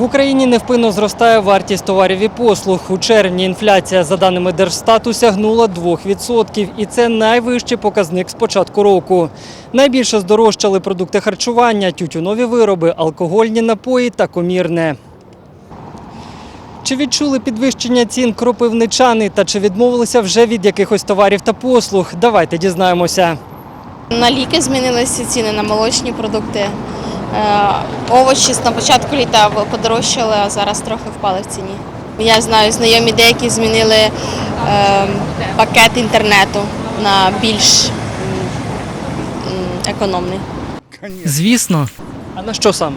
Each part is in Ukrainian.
В Україні невпинно зростає вартість товарів і послуг. У червні інфляція, за даними Держстату, сягнула 2%. І це найвищий показник з початку року. Найбільше здорожчали продукти харчування, тютюнові вироби, алкогольні напої та комірне. Чи відчули підвищення цін кропивничани та чи відмовилися вже від якихось товарів та послуг? Давайте дізнаємося. На ліки змінилися ціни на молочні продукти. Е, Овочі на початку літа подорожчали, а зараз трохи впали в ціні. Я знаю, знайомі деякі змінили е, пакет інтернету на більш економний. Звісно. А на що саме?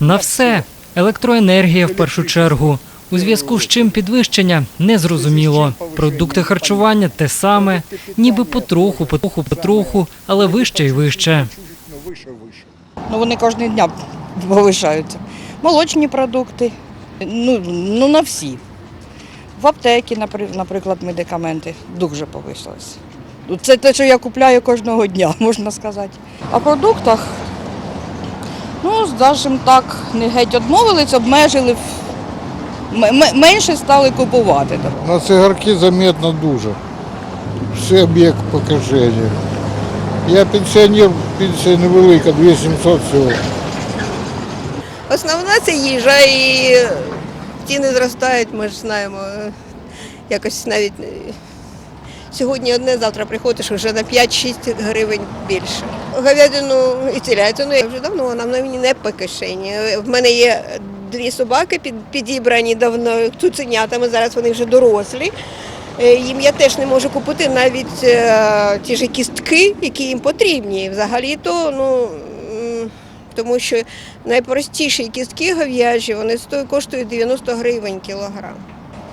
На все. Електроенергія в першу чергу. У зв'язку з чим підвищення незрозуміло. Продукти харчування те саме, ніби потроху, потроху, потроху, але вище і вище. Ну вони кожного дня повишаються. Молочні продукти, ну, ну на всі. В аптекі, наприклад, медикаменти дуже повисилися. Ну, Це те, що я купляю кожного дня, можна сказати. А в продуктах, ну, скажімо так, не геть відмовились, обмежили, менше стали купувати. На цигарки заметно дуже. Все об'єкт покаження. Я пенсіонер, пенсія невелика, 2700 всього. Основна це їжа і ціни зростають, ми ж знаємо. Якось навіть е, сьогодні одне, завтра приходиш вже на 5-6 гривень більше. Говядину і телятину я вже давно вона мені не по кишені. В мене є дві собаки під, підібрані давно цуценятами, зараз вони вже дорослі. Е, Їм я теж не можу купити навіть е, ті ж кістки, які їм потрібні. Взагалі-то, ну. тому що найпростіші кістки говяжі, вони коштують 90 гривень кілограм.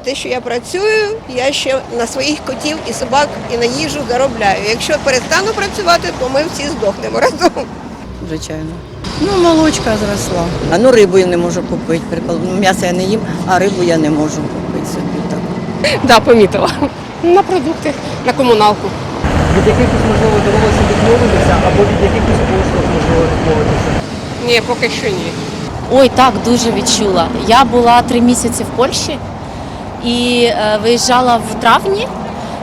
Те, що я працюю, я ще на своїх котів і собак і на їжу заробляю. Якщо перестану працювати, то ми всі здохнемо разом. звичайно. Ну, молочка зросла. А ну рибу я не можу купити. М'ясо я не їм, а рибу я не можу купити собі так. Да, помітила. На продукти, на комуналку. Від якихось можливо довелося відмовитися або від якихось послуг можливо відмовитися. Ні, поки що ні. Ой, так дуже відчула. Я була три місяці в Польщі і е, виїжджала в травні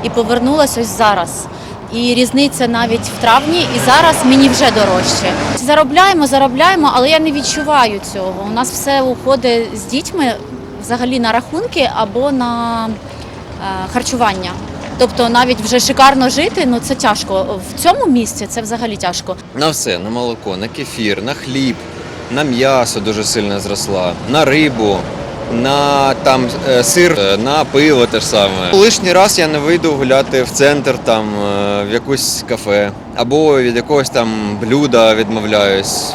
і повернулася ось зараз. І різниця навіть в травні, і зараз мені вже дорожче. Заробляємо, заробляємо, але я не відчуваю цього. У нас все уходить з дітьми взагалі на рахунки або на харчування. Тобто навіть вже шикарно жити, ну це тяжко. В цьому місці це взагалі тяжко. На все, на молоко, на кефір, на хліб, на м'ясо дуже сильно зросла, на рибу, на там е, сир, е, на пиво те ж саме. Лишній раз я не вийду гуляти в центр, там е, в якусь кафе, або від якогось там блюда відмовляюсь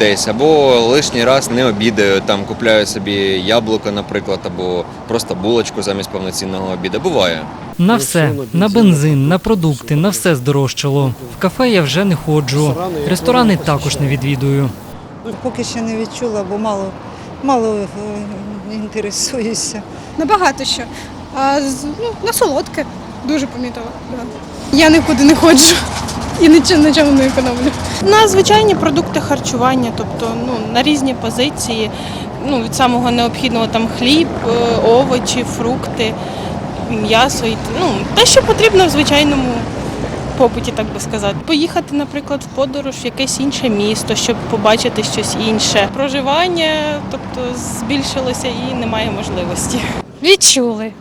десь, або лишній раз не обідаю, там купляю собі яблуко, наприклад, або просто булочку замість повноцінного обіду. Буває. На все, на бензин, на продукти, на все здорожчало. В кафе я вже не ходжу. Ресторани також не відвідую. Поки ще не відчула, бо мало, мало е, інтересуюся. Набагато що. А ну, на солодке дуже помітила. Я нікуди не ходжу і нічого на чому не економлю. На звичайні продукти харчування, тобто ну, на різні позиції. Ну, від самого необхідного там хліб, е, овочі, фрукти, м'ясо і ну, те, що потрібно в звичайному побуті, так би сказати. Поїхати, наприклад, в подорож в якесь інше місто, щоб побачити щось інше. Проживання, тобто, збільшилося і немає можливості. Відчули.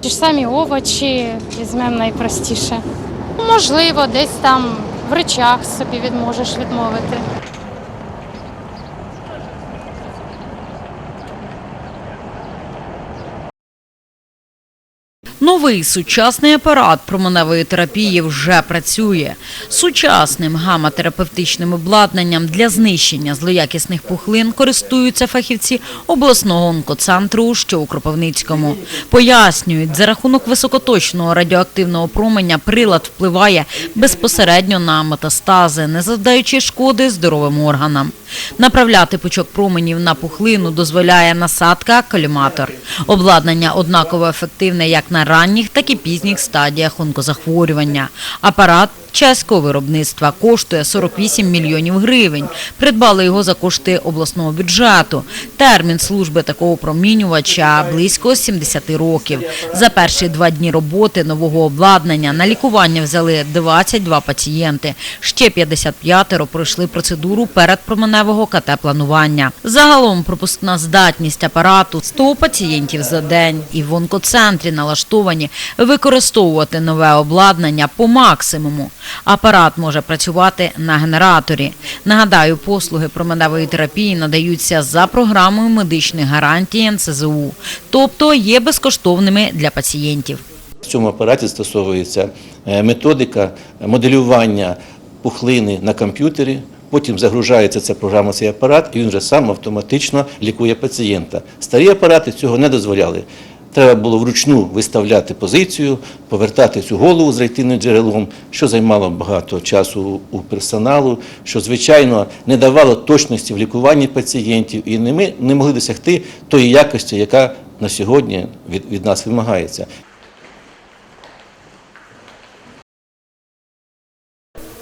Ті ж самі овочі, візьмемо найпростіше. Можливо, десь там в речах собі відможеш відмовити. Новий сучасний апарат променевої терапії вже працює. Сучасним гаматерапевтичним обладнанням для знищення злоякісних пухлин користуються фахівці обласного онкоцентру, що у Кропивницькому. Пояснюють, за рахунок високоточного радіоактивного променя прилад впливає безпосередньо на метастази, не завдаючи шкоди здоровим органам. Направляти пучок променів на пухлину дозволяє насадка коліматор. Обладнання однаково ефективне як на ранніх, так і пізніх стадіях онкозахворювання. Апарат чеського виробництва. Коштує 48 мільйонів гривень. Придбали його за кошти обласного бюджету. Термін служби такого промінювача близько 70 років. За перші два дні роботи нового обладнання на лікування взяли 22 пацієнти. Ще 55 пройшли процедуру передпроменевого КТ-планування. Загалом пропускна здатність апарату 100 пацієнтів за день. І в онкоцентрі налаштовані використовувати нове обладнання по максимуму. Апарат може працювати на генераторі. Нагадаю, послуги променевої терапії надаються за програмою медичних гарантій НСЗУ, тобто є безкоштовними для пацієнтів. В цьому апараті застосовується е, методика моделювання пухлини на комп'ютері. Потім загружається ця програма, цей апарат, і він вже сам автоматично лікує пацієнта. Старі апарати цього не дозволяли. Треба було вручну виставляти позицію, повертати цю голову з рейтинним джерелом, що займало багато часу у персоналу, що, звичайно, не давало точності в лікуванні пацієнтів, і ми не могли досягти тої якості, яка на сьогодні від, від нас вимагається.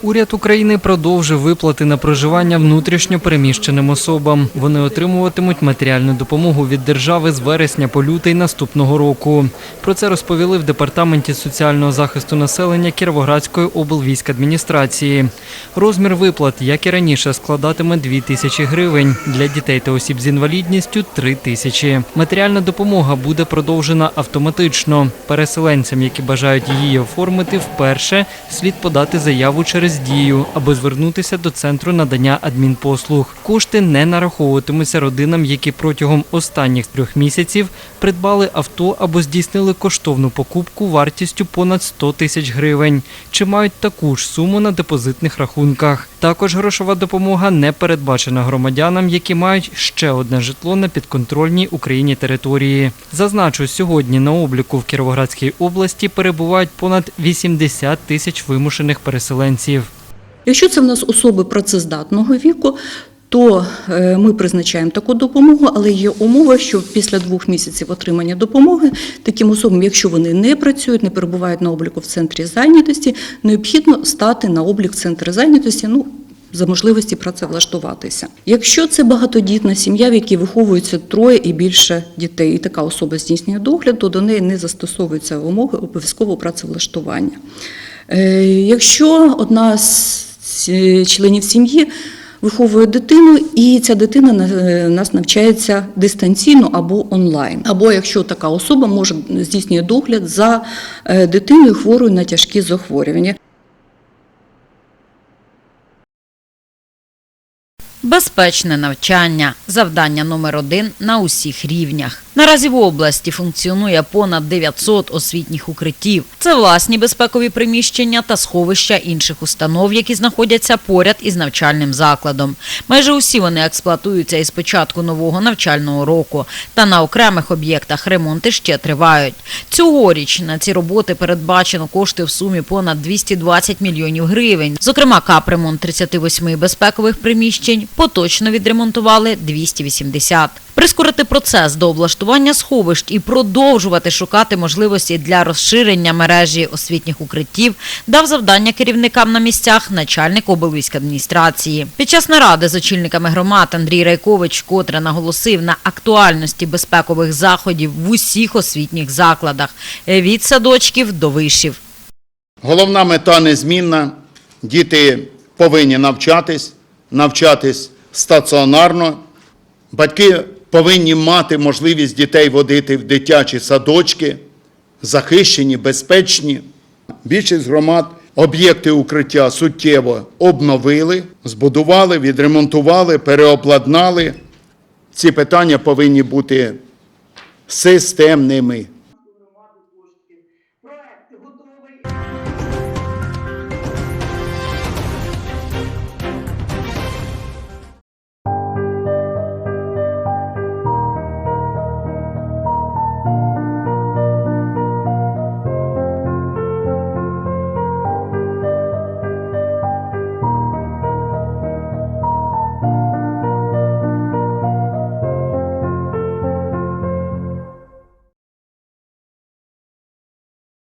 Уряд України продовжив виплати на проживання внутрішньо переміщеним особам. Вони отримуватимуть матеріальну допомогу від держави з вересня по лютий наступного року. Про це розповіли в департаменті соціального захисту населення Кіровоградської облвійськадміністрації. Розмір виплат, як і раніше, складатиме 2 тисячі гривень. Для дітей та осіб з інвалідністю 3 тисячі. Матеріальна допомога буде продовжена автоматично. Переселенцям, які бажають її оформити, вперше слід подати заяву через дію або звернутися до центру надання адмінпослуг. Кошти не нараховуватимуться родинам, які протягом останніх трьох місяців придбали авто або здійснили коштовну покупку вартістю понад 100 тисяч гривень, чи мають таку ж суму на депозитних рахунках. Також грошова допомога не передбачена громадянам, які мають ще одне житло на підконтрольній Україні території. Зазначу, сьогодні на обліку в Кіровоградській області перебувають понад 80 тисяч вимушених переселенців. Якщо це в нас особи працездатного віку, то е, ми призначаємо таку допомогу, але є умова, що після двох місяців отримання допомоги таким особам, якщо вони не працюють, не перебувають на обліку в центрі зайнятості, необхідно стати на облік в центр зайнятості. Ну, за можливості працевлаштуватися. Якщо це багатодітна сім'я, в якій виховується троє і більше дітей, і така особа здійснює догляд, то до неї не застосовуються вимоги обов'язкового працевлаштування. Е, Якщо одна з членів сім'ї виховує дитину, і ця дитина на- е, нас навчається дистанційно або онлайн, або якщо така особа може здійснює догляд за е, дитиною хворою на тяжкі захворювання. Безпечне навчання завдання номер один на усіх рівнях. Наразі в області функціонує понад 900 освітніх укриттів. Це власні безпекові приміщення та сховища інших установ, які знаходяться поряд із навчальним закладом. Майже усі вони експлуатуються із початку нового навчального року. Та на окремих об'єктах ремонти ще тривають. Цьогоріч на ці роботи передбачено кошти в сумі понад 220 мільйонів гривень. Зокрема, капремонт 38 безпекових приміщень поточно відремонтували 280. Прискорити процес до облаштування сховищ і продовжувати шукати можливості для розширення мережі освітніх укриттів дав завдання керівникам на місцях начальник облвійськадміністрації. Під час наради з очільниками громад Андрій Райкович котре наголосив на актуальності безпекових заходів в усіх освітніх закладах від садочків до вишів. Головна мета незмінна. Діти повинні навчатись, навчатись стаціонарно. Батьки повинні мати можливість дітей водити в дитячі садочки, захищені, безпечні. Більшість громад об'єкти укриття суттєво обновили, збудували, відремонтували, переобладнали. Ці питання повинні бути системними.